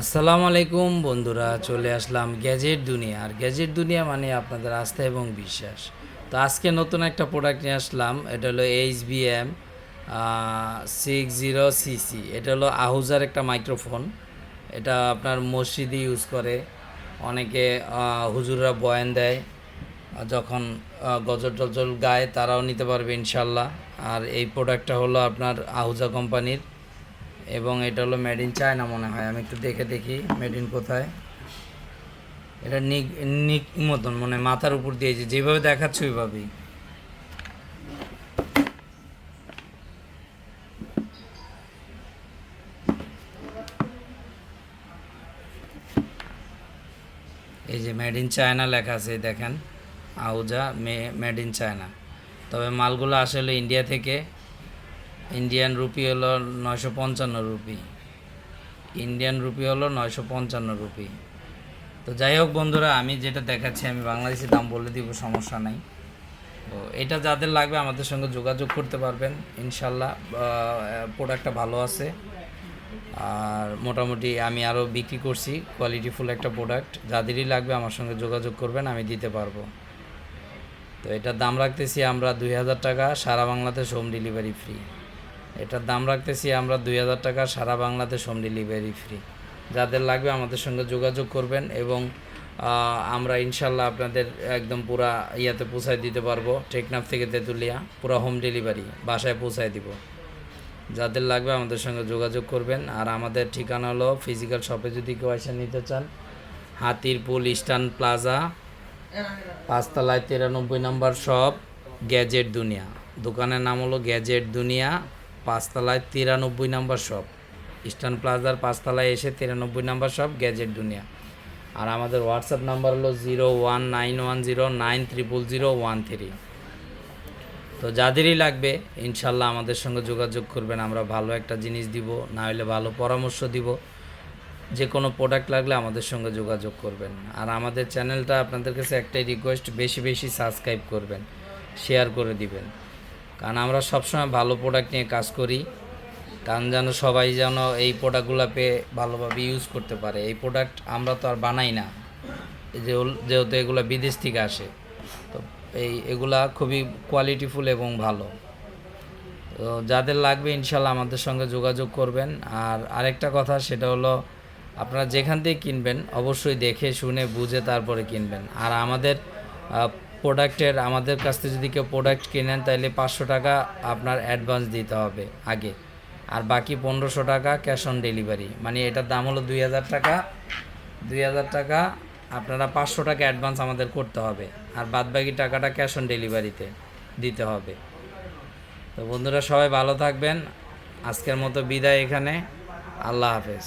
আসসালামু আলাইকুম বন্ধুরা, চলে আসলাম গ্যাজেট দুনিয়া। আর গ্যাজেট দুনিয়া মানে আপনাদের আস্থা এবং বিশ্বাস। তো আজকে নতুন একটা প্রোডাক্ট নিয়ে আসলাম, এটা হলো H B M six zero CC এটা হলো আহুজার একটা মাইক্রোফোন এটা আপনার মসজিদে ইউজ করে। অনেকে হুজুররা বয়ান দেয় যখন গজল টজল গায়, তারাও নিতে পারবে ইনশাল্লাহ। আর এই প্রোডাক্টটা হলো আপনার আহুজা কোম্পানির এবং এটা হলো মেড ইন চায়না মনে হয়। আমি একটু দেখে দেখি মেড ইন কোথায়। এটা নিক নিক মতন মানে মাথার উপর দিয়ে যে- যেভাবে দেখাচ্ছে ওইভাবেই। এই যে মেড ইন চায়না লেখা আছে দেখেন। আউজা মে মেড ইন চায়না তবে মালগুলো আসলে ইন্ডিয়া থেকে ইন্ডিয়ান রুপি হলো নয়শো পঞ্চান্ন রুপি ইন্ডিয়ান রুপি হলো নয়শো পঞ্চান্ন রুপি তো যাই হোক বন্ধুরা, আমি যেটা দেখাচ্ছি, আমি বাংলাদেশি দাম বলে দিব, সমস্যা নাই। তো এটা যাদের লাগবে আমাদের সঙ্গে যোগাযোগ করতে পারবেন। ইনশাল্লাহ প্রোডাক্টটা ভালো আছে। আর মোটামুটি আমি আরও বিক্রি করছি কোয়ালিটিফুল একটা প্রোডাক্ট যাদেরই লাগবে আমার সঙ্গে যোগাযোগ করবেন, আমি দিতে পারব। তো এটার দাম রাখতেছি আমরা দুই হাজার টাকা, সারা বাংলাদেশ হোম ডেলিভারি ফ্রি এটার দাম রাখতেছি আমরা দুই হাজার টাকা সারা বাংলাদেশ হোম ডেলিভারি ফ্রি যাদের লাগবে আমাদের সঙ্গে যোগাযোগ করবেন এবং আমরা ইনশাল্লাহ আপনাদের একদম পুরা ইয়াতে পৌঁছায় দিতে পারব। টেকনাফ থেকে তেঁতুলিয়া, পুরা হোম ডেলিভারি বাসায় পৌঁছায় দিব। যাদের লাগবে আমাদের সঙ্গে যোগাযোগ করবেন। আর আমাদের ঠিকানা হলো ফিজিক্যাল শপে যদি কেউ এসে নিতে চান, হাতিরপুল ইস্টার্ন প্লাজা, পাঁচতলায় তিরানব্বই নম্বর শপ গ্যাজেট দুনিয়া। দোকানের নাম হলো গ্যাজেট দুনিয়া। পাঁচতলায় তিরানব্বই নম্বর শপ। ইস্টার্ন প্লাজার পাঁচতলায় এসে তিরানব্বই নম্বর শপ, গ্যাজেট দুনিয়া। আর আমাদের হোয়াটসঅ্যাপ নাম্বার হলো zero one nine one zero nine triple zero one three. তো যাদেরই লাগবে, ইনশাল্লাহ আমাদের সঙ্গে যোগাযোগ করবেন। আমরা ভালো একটা জিনিস দিব, না হলে ভালো পরামর্শ দিব। যে কোনো প্রোডাক্ট লাগলে আমাদের সঙ্গে যোগাযোগ করবেন। আর আমাদের চ্যানেলটা আপনাদের কাছে একটাই রিকোয়েস্ট বেশি বেশি সাবস্ক্রাইব করবেন শেয়ার করে দিবেন। কারণ আমরা সবসময় ভালো প্রোডাক্ট নিয়ে কাজ করি। কারণ যেন সবাই যেন এই প্রোডাক্টগুলো পেয়ে ভালোভাবে ইউজ করতে পারে। এই প্রোডাক্ট আমরা তো আর বানাই না। যেহেতু এগুলো বিদেশ থেকে আসে, তো এই এগুলা খুবই কোয়ালিটিফুল এবং ভালো। তো যাদের লাগবে ইনশাল্লাহ আমাদের সঙ্গে যোগাযোগ করবেন। আর আরেকটা কথা, সেটা হলো আপনারা যেখান থেকে কিনবেন, অবশ্যই দেখে, শুনে, বুঝে তারপরে কিনবেন। আর আমাদের প্রোডাক্টের, আমাদের কাছ থেকে যদি কেউ প্রোডাক্ট কেনেন তাহলে পাঁচশো টাকা আপনার অ্যাডভান্স দিতে হবে আগে। আর বাকি পনেরোশো টাকা ক্যাশ অন ডেলিভারি মানে এটার দাম হলো দুই হাজার টাকা। দুই হাজার টাকা আপনারা পাঁচশো টাকা অ্যাডভান্স আমাদের করতে হবে। আর বাদ বাকি টাকাটা ক্যাশ অন ডেলিভারিতে দিতে হবে। তো বন্ধুরা, সবাই ভালো থাকবেন। আজকের মতো বিদায় এখানে। আল্লাহ হাফেজ।